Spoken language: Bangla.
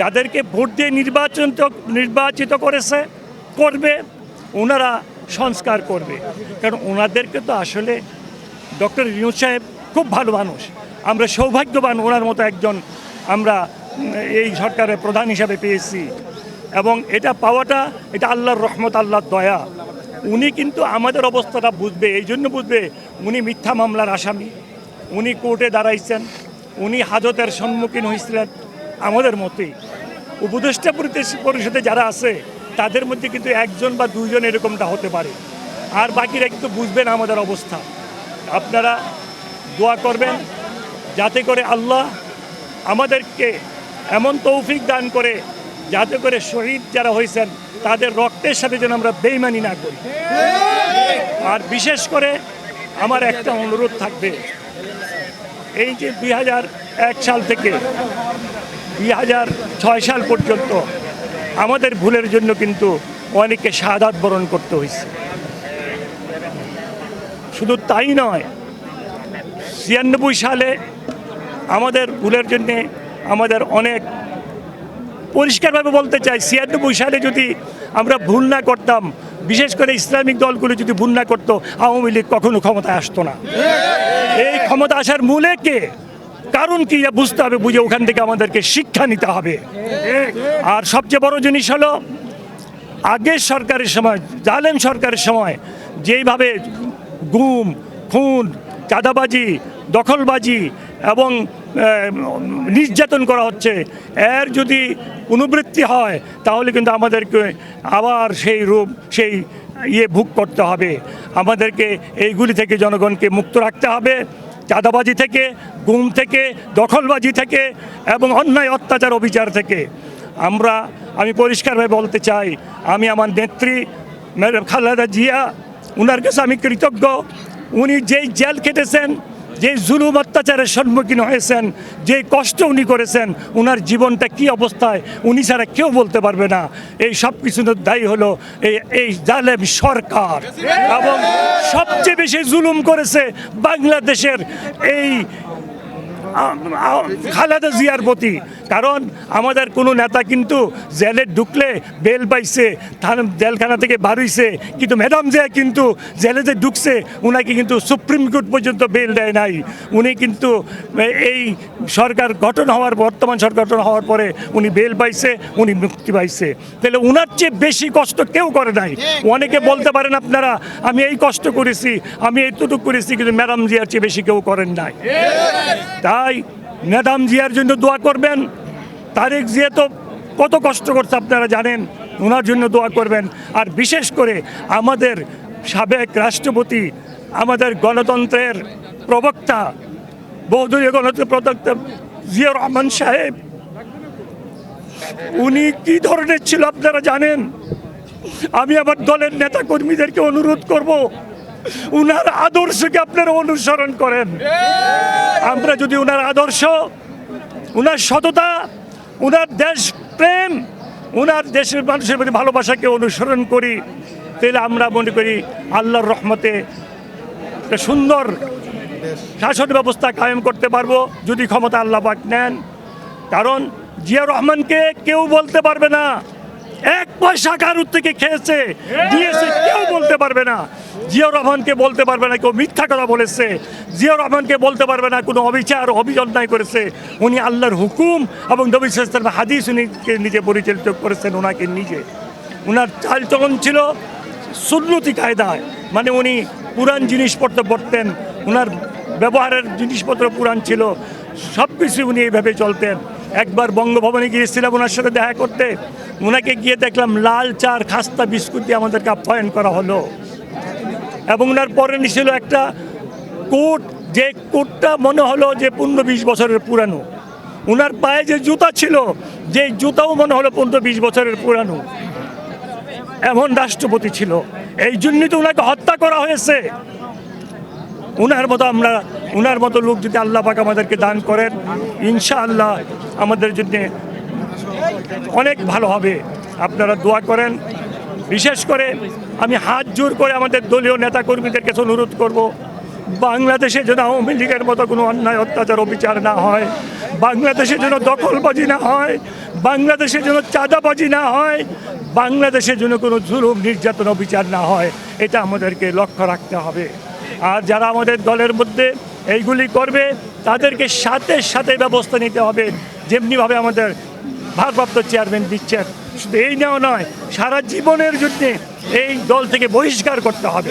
যাদেরকে ভোট দিয়ে নির্বাচন নির্বাচিত করেছে, করবে ওনারা সংস্কার করবে। কারণ ওনাদেরকে তো আসলে ডক্টর ইউনুস সাহেব খুব ভালো মানুষ। আমরা সৌভাগ্যবান ওনার মতো একজন আমরা এই সরকারের প্রধান হিসাবে পেয়েছি। এবং এটা পাওয়াটা, এটা আল্লাহর রহমত, আল্লাহর দয়া। উনি কিন্তু আমাদের অবস্থাটা বুঝবে, এই জন্য বুঝবে উনি মিথ্যা মামলার আসামি। উনি কোর্টে দাঁড়াইছেন, উনি হাজতের সম্মুখীন হয়েছিলেন আমাদের মতোই উপদেষ্টা পরিষদে যারা আছে, তাদের মধ্যে কিন্তু একজন বা দুইজন এরকমটা হতে পারে। আর বাকিরা কিন্তু বুঝবেন আমাদের অবস্থা। আপনারা দোয়া করবেন যাতে করে আল্লাহ আমাদেরকে এমন তৌফিক দান করে, যাতে করে শহীদ যারা হয়েছেন, তাদের রক্তের সাথে যেন আমরা বেইমানি না করি। আর বিশেষ করে আমার একটা অনুরোধ থাকবে। এই যে দুই সাল থেকে দুই হাজার ছয় সাল পর্যন্ত আমাদের ভুলের জন্য কিন্তু অনেককে শাহাদাত বরণ করতে হয়েছে। শুধু তাই নয়, ছিয়ানব্বই সালে আমাদের ভুলের জন্যে আমাদের অনেক পরিষ্কারভাবে বলতে চাই, ছিয়ানব্বই সালে যদি আমরা ভুল না করতাম, বিশেষ করে ইসলামিক দলগুলো যদি ভুল না করতো, আওয়ামী লীগ কখনো ক্ষমতায় আসতো না। এই ক্ষমতা আসার মূলে কে? কারণ কি বুঝতে হবে বুঝে ওখান থেকে আমাদেরকে শিক্ষা নিতে হবে। আর সবচেয়ে বড় জিনিস হলো, আগের সরকারের সময়, জালেম সরকারের সময় যেইভাবে গুম, খুন, চাঁদাবাজি, দখলবাজি এবং নির্যাতন করা হচ্ছে, এর যদি পুনবৃত্তি হয়, তাহলে কিন্তু আমাদেরকে আবার সেই রূপ, সেই ইয়ে ভোগ করতে হবে। আমাদেরকে এইগুলি থেকে জনগণকে মুক্ত রাখতে হবে। চাঁদাবাজি থেকে, গুম থেকে, দখলবাজি থেকে এবং অন্যায় অত্যাচার অবিচার থেকে। আমরা, আমি পরিষ্কারভাবে বলতে চাই, আমি আমার নেত্রী খালেদা জিয়া ওনার কাছে আমি কৃতজ্ঞ। উনি যেই জেল কেটেছেন যে জুলুম অত্যাচারের সম্মুখীন হয়েছেন, যে কষ্ট উনি করেছেন, উনার জীবনটা কি অবস্থায়, উনি ছাড়া কেউ বলতে পারবে না। এই সব কিছুর দায়ী হলো এই এই জালেম সরকার। এবং সবচেয়ে বেশি জুলুম করেছে বাংলাদেশের এই খালেদা জিয়ার প্রতি। কারণ আমাদের কোনো নেতা কিন্তু জেলে ঢুকলে বেল পাইছে জেলখানা থেকে বার হইছে। কিন্তু ম্যাডাম জিয়া কিন্তু জেলে যে ঢুকছে উনাকে কিন্তু সুপ্রিম কোর্ট পর্যন্ত বেল দেয় নাই। উনি কিন্তু এই সরকার গঠন হওয়ার বর্তমান সরকার গঠন হওয়ার পরে উনি বেল পাইছে উনি মুক্তি পাইছে। তাহলে উনার চেয়ে বেশি কষ্ট কেউ করে নাই। অনেকে বলতে পারেন আপনারা আমি এই কষ্ট করেছি আমি এইটুকু করেছি কিন্তু ম্যাডাম জিয়ার চেয়ে বেশি কেউ করেন নাই। তাই ম্যাডাম জিয়ার জন্য দোয়া করবেন। তারেক জিয়া তো কত কষ্ট করছে, আপনারা জানেন ওনার জন্য দোয়া করবেন। আর বিশেষ করে আমাদের সাবেক রাষ্ট্রপতি, আমাদের গণতন্ত্রের প্রবক্তা, বহুদলীয় গণতন্ত্রের প্রবক্তা জিয়া রহমান সাহেব, উনি কি ধরনের ছিল আপনারা জানেন? আমি আমার দলের নেতা কর্মীদেরকে অনুরোধ করব উনার আদর্শকে আপনারা অনুসরণ করেন। আমরা যদি উনার আদর্শ উনার সততা উনার দেশ প্রেম উনার দেশের মানুষের প্রতি ভালোবাসাকে অনুসরণ করি তাহলে আমরা মনে করি আল্লাহর রহমতে একটা সুন্দর শাসন ব্যবস্থা কায়েম করতে পারব যদি ক্ষমতা আল্লাহ পাক নেন। কারণ জিয়া রহমানকে কেউ বলতে পারবে না এক পয়সা কারুর থেকে খেয়েছে দিয়েছে কেউ বলতে পারবে না। জিয়া রহমানকে বলতে পারবে না, কেউ মিথ্যা কথা বলেছে। জিয়া রহমানকে বলতে পারবে না, কোনো অবিচার অভিযন্যায় করেছে। উনি আল্লাহর হুকুম এবং নবী সালাম হাদিস উনি নিজে পরিচালিত করেছেন ওনাকে নিজে। ওনার চালচলন ছিল সুন্নতি কায়দায় মানে উনি পুরান জিনিসপত্র পড়তেন ওনার ব্যবহারের জিনিসপত্র পুরান ছিল সব কিছু উনি এইভাবে চলতেন। একবার বঙ্গভবনে গিয়েছিলাম ওনার সাথে দেখা করতে ওনাকে গিয়ে দেখলাম লাল চার খাস্তা বিস্কুট দিয়ে আমাদেরকে আপ্যায়ন করা হলো। এবং ওনার পরে ছিল একটা কোট, যে কোটটা মনে হলো যে পনেরো বিশ বছরের পুরানো। ওনার পায়ে যে জুতা ছিল যে জুতাও মনে হলো পনেরো বিশ বছরের পুরানো। এমন রাষ্ট্রপতি ছিল। এই জন্যই তো ওনাকে হত্যা করা হয়েছে। উনার মতো আমরা উনার মতো লোক যদি আল্লাহ পাক আমাদেরকে দান করেন ইনশা আল্লাহ আমাদের জন্যে অনেক ভালো হবে। আপনারা দোয়া করেন। বিশেষ করে আমি হাত জোর করে আমাদের দলীয় নেতাকর্মীদের কাছে অনুরোধ করব, বাংলাদেশে যেন আওয়ামী লীগের মতো কোনো অন্যায় অত্যাচার, অবিচার না হয়, বাংলাদেশে যেন দখলবাজি না হয়, বাংলাদেশে যেন চাঁদাবাজি না হয়, বাংলাদেশে যেন কোনো জুলুম, নির্যাতন, অবিচার না হয়, এটা আমাদেরকে লক্ষ্য রাখতে হবে। আর যারা আমাদের দলের মধ্যে এইগুলি করবে, তাদেরকে সাথে সাথে ব্যবস্থা নিতে হবে, যেমনিভাবে আমাদের ভারপ্রাপ্ত চেয়ারম্যান দিচ্ছেন। শুধু এই নেওয়া নয় সারা জীবনের জন্য এই দল থেকে বহিষ্কার করতে হবে।